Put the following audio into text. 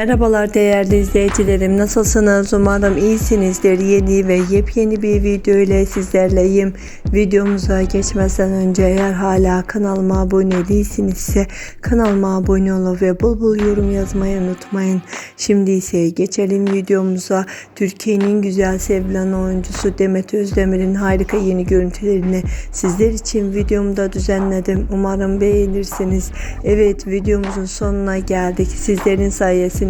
Merhabalar değerli izleyicilerim. Nasılsınız? Umarım iyisinizdir. Yeni ve yepyeni bir video ile sizlerleyim. Videomuza geçmeden önce eğer hala kanalıma abone değilsinizse kanalıma abone olup ve bul bul yorum yazmayı unutmayın. Şimdi ise geçelim videomuza. Türkiye'nin güzel sevilen oyuncusu Demet Özdemir'in harika yeni görüntülerini sizler için videomda düzenledim. Umarım beğenirsiniz. Evet videomuzun sonuna geldik. Sizlerin sayesinde